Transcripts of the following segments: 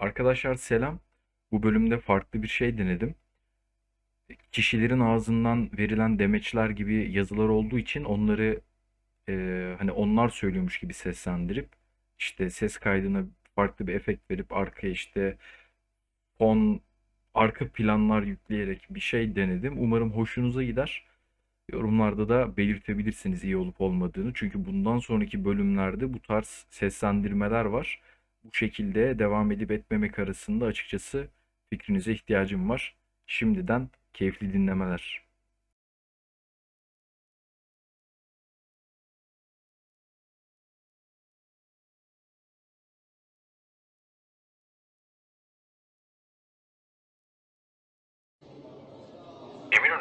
Arkadaşlar selam. Bu bölümde farklı bir şey denedim. Kişilerin ağzından verilen demeçler gibi yazılar olduğu için onları e, hani onlar söylüyormuş gibi seslendirip işte ses kaydına farklı bir efekt verip arkaya işte fon arka planlar yükleyerek bir şey denedim. Umarım hoşunuza gider. Yorumlarda da belirtebilirsiniz iyi olup olmadığını. Çünkü bundan sonraki bölümlerde bu tarz seslendirmeler var. Bu şekilde devam edip etmemek arasında açıkçası fikrinize ihtiyacım var. Şimdiden keyifli dinlemeler.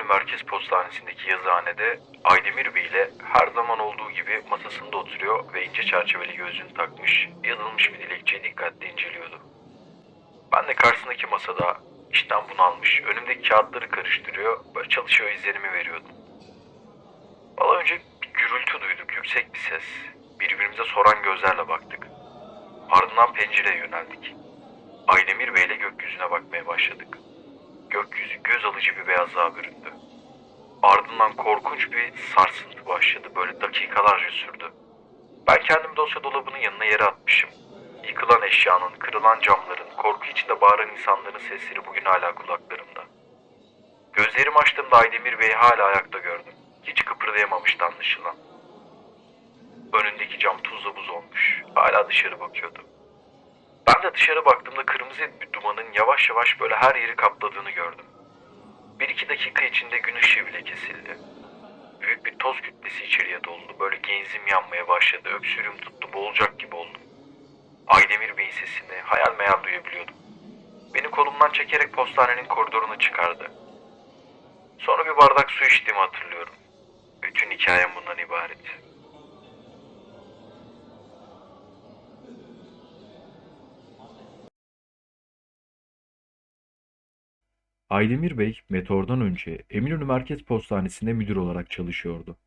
Merkez Postanesi'ndeki yazıhanede Aydemir Bey ile her zaman olduğu gibi masasında oturuyor ve ince çerçeveli gözlüğünü takmış, yazılmış bir dilekçeyi dikkatle inceliyordu. Ben de karşısındaki masada işten bunalmış, önümdeki kağıtları karıştırıyor, böyle çalışıyor izlerimi veriyordum. Valla önce bir gürültü duyduk, yüksek bir ses. Birbirimize soran gözlerle baktık. Ardından pencereye yöneldik. Aydemir Bey ile gökyüzüne bakmaya başladık. Gökyüzü göz alıcı bir beyazlığa büründü. Ardından korkunç bir sarsıntı başladı. Böyle dakikalarca sürdü. Ben kendimi dosya dolabının yanına yere atmışım. Yıkılan eşyanın, kırılan camların, korku içinde bağıran insanların sesleri bugün hala kulaklarımda. Gözlerimi açtığımda Aydemir Bey'i hala ayakta gördüm. Hiç kıpırdayamamıştı anlaşılan. Önündeki cam tuzla buz olmuş. Hala dışarı bakıyordu. Ben de dışarı baktığımda kırmızı bir dumanın yavaş yavaş böyle her yeri kapladığını gördüm. Bir iki dakika içinde gün ışığı bile kesildi. Büyük bir toz kütlesi içeriye doldu. Böyle genzim yanmaya başladı. Öksürüğüm tuttu. Boğulacak gibi oldum. Aydemir Bey'in sesini hayal meyal duyabiliyordum. Beni kolumdan çekerek postanenin koridoruna çıkardı. Sonra bir bardak su içtiğimi hatırlıyorum. Bütün hikayem bundan ibaret. Aydemir Bey, Meteor'dan önce Eminönü Merkez Postanesi'nde müdür olarak çalışıyordu.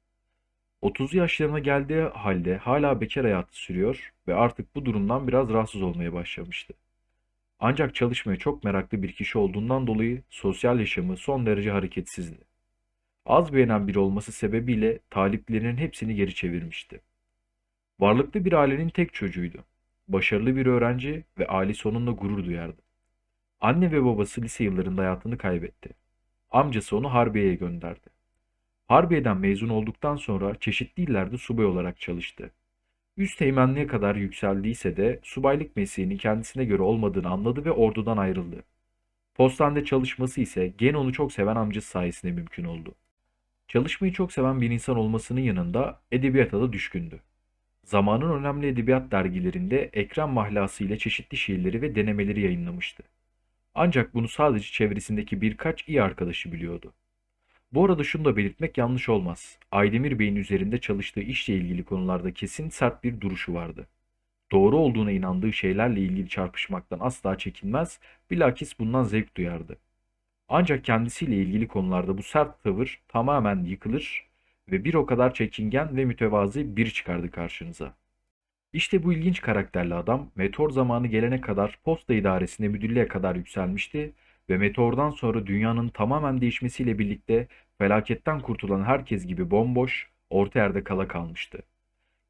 30 yaşlarına geldiği halde hala bekar hayatı sürüyor ve artık bu durumdan biraz rahatsız olmaya başlamıştı. Ancak çalışmaya çok meraklı bir kişi olduğundan dolayı sosyal yaşamı son derece hareketsizdi. Az beğenen biri olması sebebiyle taliplerinin hepsini geri çevirmişti. Varlıklı bir ailenin tek çocuğuydu. Başarılı bir öğrenci ve ailesi onunla gurur duyardı. Anne ve babası lise yıllarında hayatını kaybetti. Amcası onu Harbiye'ye gönderdi. Harbiye'den mezun olduktan sonra çeşitli illerde subay olarak çalıştı. Üst teğmenliğe kadar yükseldiyse de subaylık mesleğinin kendisine göre olmadığını anladı ve ordudan ayrıldı. Postanede çalışması ise gene onu çok seven amcası sayesinde mümkün oldu. Çalışmayı çok seven bir insan olmasının yanında edebiyata da düşkündü. Zamanın önemli edebiyat dergilerinde Ekrem mahlası ile çeşitli şiirleri ve denemeleri yayınlamıştı. Ancak bunu sadece çevresindeki birkaç iyi arkadaşı biliyordu. Bu arada şunu da belirtmek yanlış olmaz. Aydemir Bey'in üzerinde çalıştığı işle ilgili konularda kesin sert bir duruşu vardı. Doğru olduğuna inandığı şeylerle ilgili çarpışmaktan asla çekinmez, bilakis bundan zevk duyardı. Ancak kendisiyle ilgili konularda bu sert tavır tamamen yıkılır ve bir o kadar çekingen ve mütevazi biri çıkardı karşınıza. İşte bu ilginç karakterli adam Meteor zamanı gelene kadar posta idaresinde müdürlüğe kadar yükselmişti ve Meteor'dan sonra dünyanın tamamen değişmesiyle birlikte felaketten kurtulan herkes gibi bomboş, orta yerde kala kalmıştı.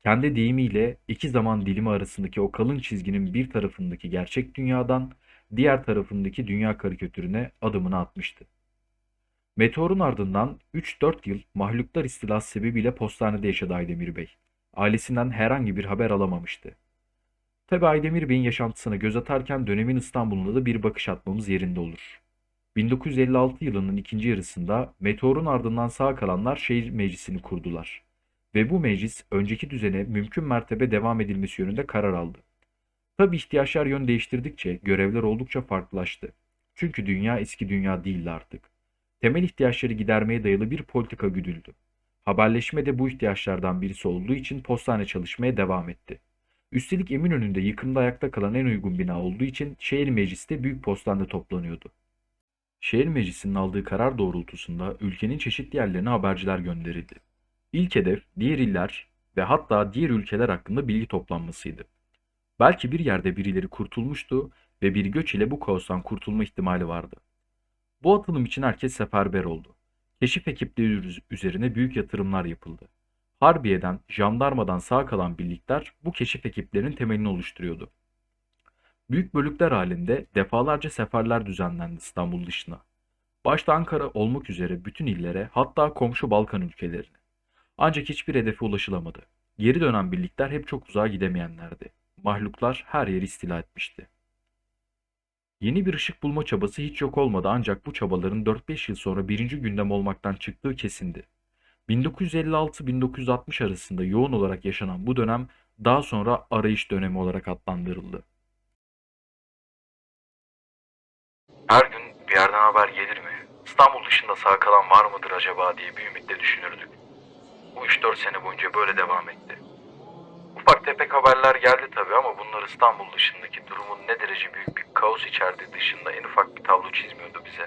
Kendi deyimiyle iki zaman dilimi arasındaki o kalın çizginin bir tarafındaki gerçek dünyadan diğer tarafındaki dünya karikatürüne adımını atmıştı. Meteor'un ardından 3-4 yıl mahluklar istilası sebebiyle postanede yaşadı Aydemir Bey ailesinden herhangi bir haber alamamıştı. Tabi Aydemir Bey'in yaşantısına göz atarken dönemin İstanbul'una da bir bakış atmamız yerinde olur. 1956 yılının ikinci yarısında meteorun ardından sağ kalanlar şehir meclisini kurdular. Ve bu meclis önceki düzene mümkün mertebe devam edilmesi yönünde karar aldı. Tabi ihtiyaçlar yön değiştirdikçe görevler oldukça farklılaştı. Çünkü dünya eski dünya değildi artık. Temel ihtiyaçları gidermeye dayalı bir politika güdüldü. Haberleşme de bu ihtiyaçlardan birisi olduğu için postane çalışmaya devam etti. Üstelik Eminönü'nde yıkımda ayakta kalan en uygun bina olduğu için şehir meclisi de büyük postanda toplanıyordu. Şehir meclisinin aldığı karar doğrultusunda ülkenin çeşitli yerlerine haberciler gönderildi. İlk hedef diğer iller ve hatta diğer ülkeler hakkında bilgi toplanmasıydı. Belki bir yerde birileri kurtulmuştu ve bir göç ile bu kaostan kurtulma ihtimali vardı. Bu atılım için herkes seferber oldu. Keşif ekipleri üz- üzerine büyük yatırımlar yapıldı. Harbiye'den, jandarmadan sağ kalan birlikler bu keşif ekiplerinin temelini oluşturuyordu. Büyük bölükler halinde defalarca seferler düzenlendi İstanbul dışına. Başta Ankara olmak üzere bütün illere hatta komşu Balkan ülkelerine. Ancak hiçbir hedefe ulaşılamadı. Geri dönen birlikler hep çok uzağa gidemeyenlerdi. Mahluklar her yeri istila etmişti. Yeni bir ışık bulma çabası hiç yok olmadı ancak bu çabaların 4-5 yıl sonra birinci gündem olmaktan çıktığı kesindi. 1956-1960 arasında yoğun olarak yaşanan bu dönem daha sonra arayış dönemi olarak adlandırıldı. Her gün bir yerden haber gelir mi? İstanbul dışında sağ kalan var mıdır acaba diye bir ümitle düşünürdük. Bu 3-4 sene boyunca böyle devam etti. Ufak tefek haberler geldi tabii ama bunlar İstanbul dışındaki durumun ne derece büyük bir kaos içerdiği dışında en ufak bir tablo çizmiyordu bize.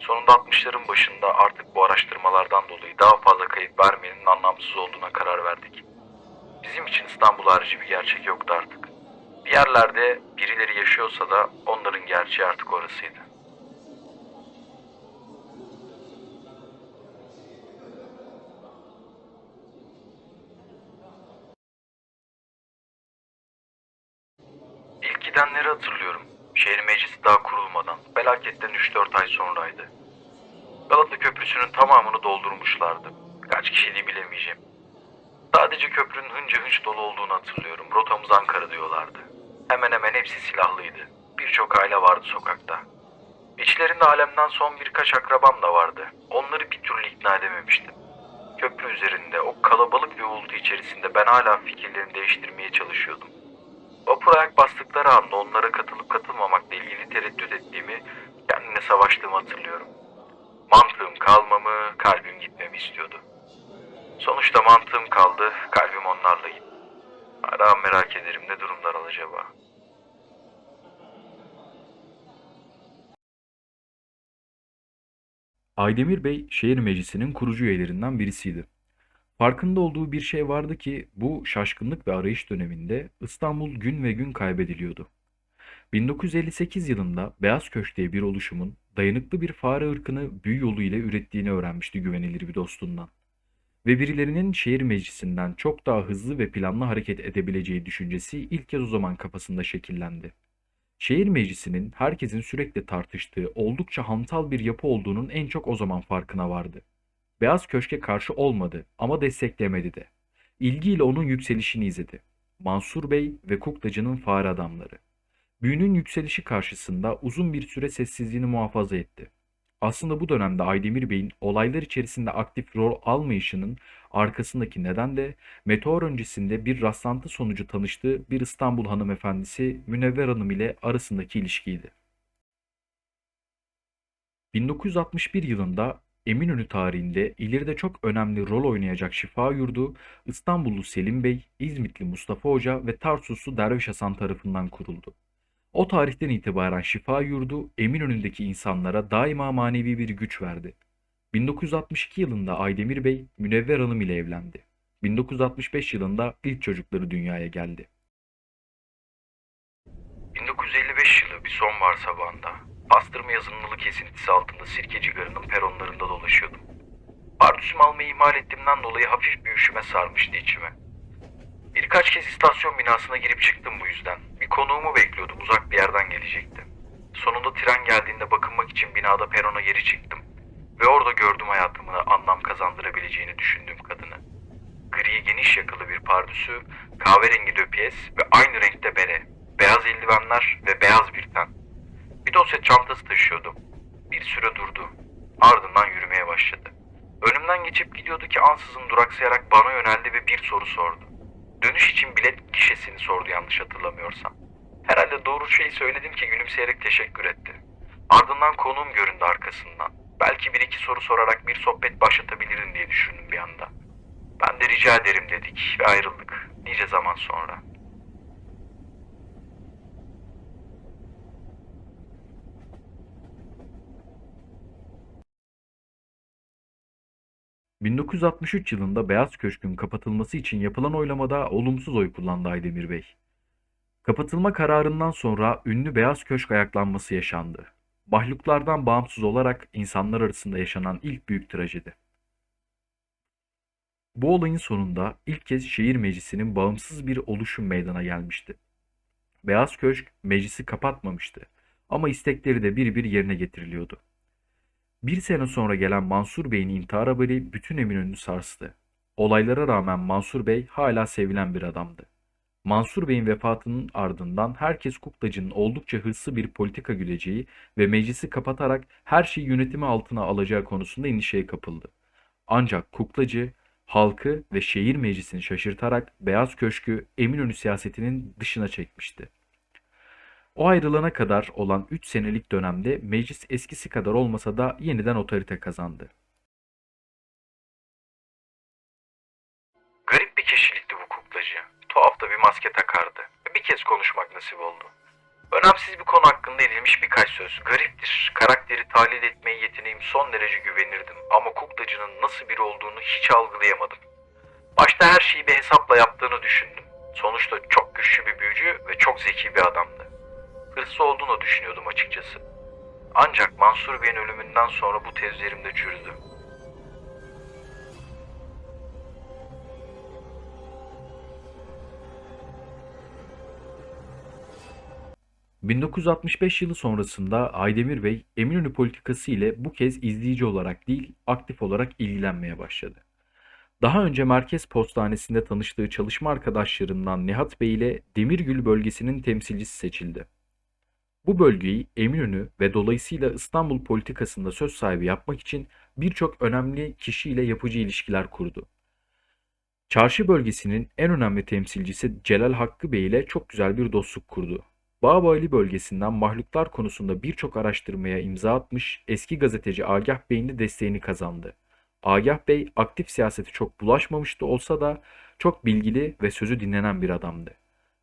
Sonunda 60'ların başında artık bu araştırmalardan dolayı daha fazla kayıp vermenin anlamsız olduğuna karar verdik. Bizim için İstanbul harici bir gerçek yoktu artık. Bir yerlerde birileri yaşıyorsa da onların gerçeği artık orasıydı. İlk gidenleri hatırlıyorum. Şehir meclisi daha kurulmadan, felaketten 3-4 ay sonraydı. Galata Köprüsü'nün tamamını doldurmuşlardı. Kaç kişiydi bilemeyeceğim. Sadece köprünün hınca hınç dolu olduğunu hatırlıyorum. Rotamız Ankara diyorlardı. Hemen hemen hepsi silahlıydı. Birçok aile vardı sokakta. İçlerinde alemden son birkaç akrabam da vardı. Onları bir türlü ikna edememiştim. Köprü üzerinde o kalabalık ve uğultu içerisinde ben hala fikirlerimi değiştirmeye çalışıyordum. Vapur ayak bastıkları anda onlara katılıp katılmamakla ilgili tereddüt ettiğimi, kendine savaştığımı hatırlıyorum. Mantığım kalmamı, kalbim gitmemi istiyordu. Sonuçta mantığım kaldı, kalbim onlarla gitti. Hala merak ederim ne durumlar acaba. Aydemir Bey şehir meclisinin kurucu üyelerinden birisiydi. Farkında olduğu bir şey vardı ki bu şaşkınlık ve arayış döneminde İstanbul gün ve gün kaybediliyordu. 1958 yılında Beyaz Köşk diye bir oluşumun dayanıklı bir fare ırkını büyü yolu ile ürettiğini öğrenmişti güvenilir bir dostundan. Ve birilerinin şehir meclisinden çok daha hızlı ve planlı hareket edebileceği düşüncesi ilk kez o zaman kafasında şekillendi. Şehir meclisinin herkesin sürekli tartıştığı oldukça hantal bir yapı olduğunun en çok o zaman farkına vardı. Beyaz Köşk'e karşı olmadı ama desteklemedi de. İlgiyle onun yükselişini izledi. Mansur Bey ve Kuklacı'nın fare adamları. Büyünün yükselişi karşısında uzun bir süre sessizliğini muhafaza etti. Aslında bu dönemde Aydemir Bey'in olaylar içerisinde aktif rol almayışının arkasındaki neden de meteor öncesinde bir rastlantı sonucu tanıştığı bir İstanbul hanımefendisi Münevver Hanım ile arasındaki ilişkiydi. 1961 yılında Eminönü tarihinde ileride çok önemli rol oynayacak şifa yurdu İstanbullu Selim Bey, İzmitli Mustafa Hoca ve Tarsuslu Derviş Hasan tarafından kuruldu. O tarihten itibaren şifa yurdu Eminönü'ndeki insanlara daima manevi bir güç verdi. 1962 yılında Aydemir Bey Münevver Hanım ile evlendi. 1965 yılında ilk çocukları dünyaya geldi. 1955 yılı bir sonbahar sabahında pastırma yazınlılı kesintisi altında Sirkeci Garı'nın peronlarında dolaşıyordum. Pardüsümü almayı ihmal ettiğimden dolayı hafif bir üşüme sarmıştı içime. Birkaç kez istasyon binasına girip çıktım bu yüzden. Bir konuğumu bekliyordum uzak bir yerden gelecekti. Sonunda tren geldiğinde bakınmak için binada perona geri çıktım. Ve orada gördüm hayatımı anlam kazandırabileceğini düşündüğüm kadını. Gri geniş yakalı bir pardüsü, kahverengi döpiyes ve aynı renkte bere, beyaz eldivenler ve beyaz bir ten. Bir dosya çantası taşıyordum. Bir süre durdu. Ardından yürümeye başladı. Önümden geçip gidiyordu ki ansızın duraksayarak bana yöneldi ve bir soru sordu. Dönüş için bilet gişesini sordu yanlış hatırlamıyorsam. Herhalde doğru şeyi söyledim ki gülümseyerek teşekkür etti. Ardından konuğum göründü arkasından. Belki bir iki soru sorarak bir sohbet başlatabilirim diye düşündüm bir anda. Ben de rica ederim dedik ve ayrıldık. Nice zaman sonra. ...1963 yılında Beyaz Köşk'ün kapatılması için yapılan oylamada olumsuz oy kullandı Aydemir Bey. Kapatılma kararından sonra ünlü Beyaz Köşk ayaklanması yaşandı. Mahluklardan bağımsız olarak insanlar arasında yaşanan ilk büyük trajedi. Bu olayın sonunda ilk kez şehir meclisinin bağımsız bir oluşum meydana gelmişti. Beyaz Köşk meclisi kapatmamıştı ama istekleri de bir bir yerine getiriliyordu. Bir sene sonra gelen Mansur Bey'in intihar haberi bütün Eminönü'nü sarstı. Olaylara rağmen Mansur Bey hala sevilen bir adamdı. Mansur Bey'in vefatının ardından herkes Kuklacı'nın oldukça hırslı bir politika güdeceği ve meclisi kapatarak her şeyi yönetimi altına alacağı konusunda endişeye kapıldı. Ancak Kuklacı halkı ve şehir meclisini şaşırtarak Beyaz Köşk'ü Eminönü siyasetinin dışına çekmişti. O ayrılana kadar olan 3 senelik dönemde meclis eskisi kadar olmasa da yeniden otorite kazandı. Garip bir kişilikti bu kuklacı. Tuhaf da bir maske takardı. Bir kez konuşmak nasip oldu. Önemsiz bir konu hakkında edilmiş birkaç söz. Gariptir. Karakteri tahlil etmeye yeteneğim son derece güvenirdim. Ama kuklacının nasıl biri olduğunu hiç algılayamadım. Başta her şeyi bir hesapla yaptığını düşündüm. Sonuçta çok güçlü bir büyücü ve çok zeki bir adamdı. Hırslı olduğunu düşünüyordum açıkçası. Ancak Mansur Bey'in ölümünden sonra bu tezlerim de çürüdü. 1965 yılı sonrasında Aydemir Bey Eminönü politikası ile bu kez izleyici olarak değil aktif olarak ilgilenmeye başladı. Daha önce Merkez Postanesi'nde tanıştığı çalışma arkadaşlarından Nihat Bey ile Demirgül bölgesinin temsilcisi seçildi. Bu bölgeyi Eminönü ve dolayısıyla İstanbul politikasında söz sahibi yapmak için birçok önemli kişiyle yapıcı ilişkiler kurdu. Çarşı bölgesinin en önemli temsilcisi Celal Hakkı Bey ile çok güzel bir dostluk kurdu. Bağbali bölgesinden mahluklar konusunda birçok araştırmaya imza atmış eski gazeteci Agah Bey'in de desteğini kazandı. Agah Bey aktif siyasete çok bulaşmamıştı olsa da çok bilgili ve sözü dinlenen bir adamdı.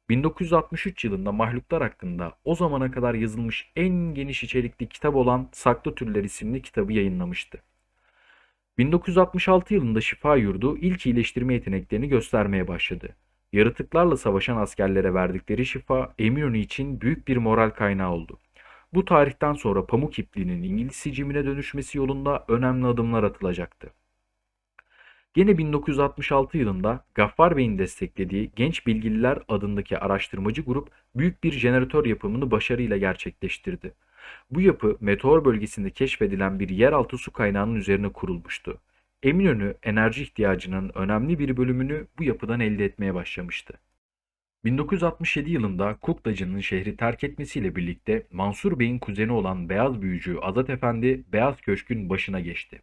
1963 yılında mahluklar hakkında o zamana kadar yazılmış en geniş içerikli kitap olan Saklı Türler isimli kitabı yayınlamıştı. 1966 yılında Şifa Yurdu ilk iyileştirme yeteneklerini göstermeye başladı. Yaratıklarla savaşan askerlere verdikleri şifa Eminönü için büyük bir moral kaynağı oldu. Bu tarihten sonra pamuk ipliğinin İngiliz sicimine dönüşmesi yolunda önemli adımlar atılacaktı. Gene 1966 yılında Gaffar Bey'in desteklediği Genç Bilgililer adındaki araştırmacı grup büyük bir jeneratör yapımını başarıyla gerçekleştirdi. Bu yapı meteor bölgesinde keşfedilen bir yeraltı su kaynağının üzerine kurulmuştu. Eminönü enerji ihtiyacının önemli bir bölümünü bu yapıdan elde etmeye başlamıştı. 1967 yılında Kuklacı'nın şehri terk etmesiyle birlikte Mansur Bey'in kuzeni olan Beyaz Büyücü Azat Efendi Beyaz Köşk'ün başına geçti.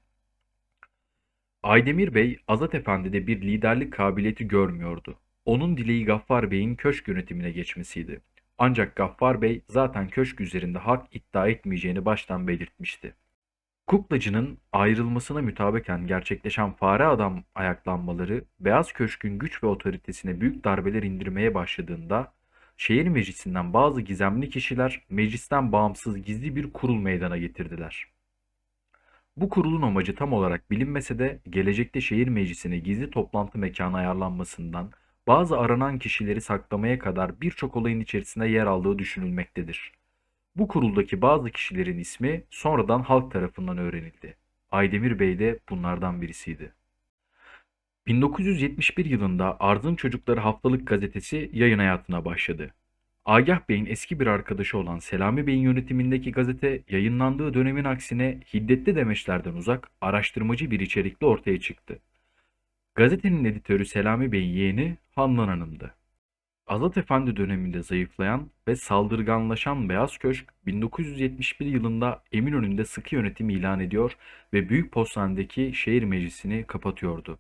Aydemir Bey Azat Efendi'de bir liderlik kabiliyeti görmüyordu. Onun dileği Gaffar Bey'in köşk yönetimine geçmesiydi. Ancak Gaffar Bey zaten köşk üzerinde hak iddia etmeyeceğini baştan belirtmişti. Kuklacı'nın ayrılmasına mütabeken gerçekleşen fare adam ayaklanmaları Beyaz Köşk'ün güç ve otoritesine büyük darbeler indirmeye başladığında şehir meclisinden bazı gizemli kişiler meclisten bağımsız gizli bir kurul meydana getirdiler. Bu kurulun amacı tam olarak bilinmese de gelecekte şehir meclisine gizli toplantı mekanı ayarlanmasından bazı aranan kişileri saklamaya kadar birçok olayın içerisinde yer aldığı düşünülmektedir. Bu kuruldaki bazı kişilerin ismi sonradan halk tarafından öğrenildi. Aydemir Bey de bunlardan birisiydi. 1971 yılında Ardın Çocukları haftalık gazetesi yayın hayatına başladı. Agah Bey'in eski bir arkadaşı olan Selami Bey'in yönetimindeki gazete yayınlandığı dönemin aksine hiddetli demeçlerden uzak, araştırmacı bir içerikle ortaya çıktı. Gazetenin editörü Selami Bey'in yeğeni Handan Hanım'dı. Azat Efendi döneminde zayıflayan ve saldırganlaşan Beyaz Köşk 1971 yılında Eminönü'nde sıkı yönetim ilan ediyor ve Büyük Postane'deki şehir meclisini kapatıyordu.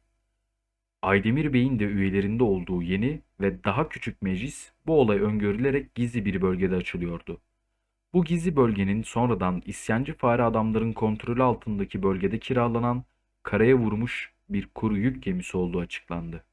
Aydemir Bey'in de üyelerinde olduğu yeni ve daha küçük meclis bu olay öngörülerek gizli bir bölgede açılıyordu. Bu gizli bölgenin sonradan isyancı fare adamların kontrolü altındaki bölgede kiralanan karaya vurmuş bir kuru yük gemisi olduğu açıklandı.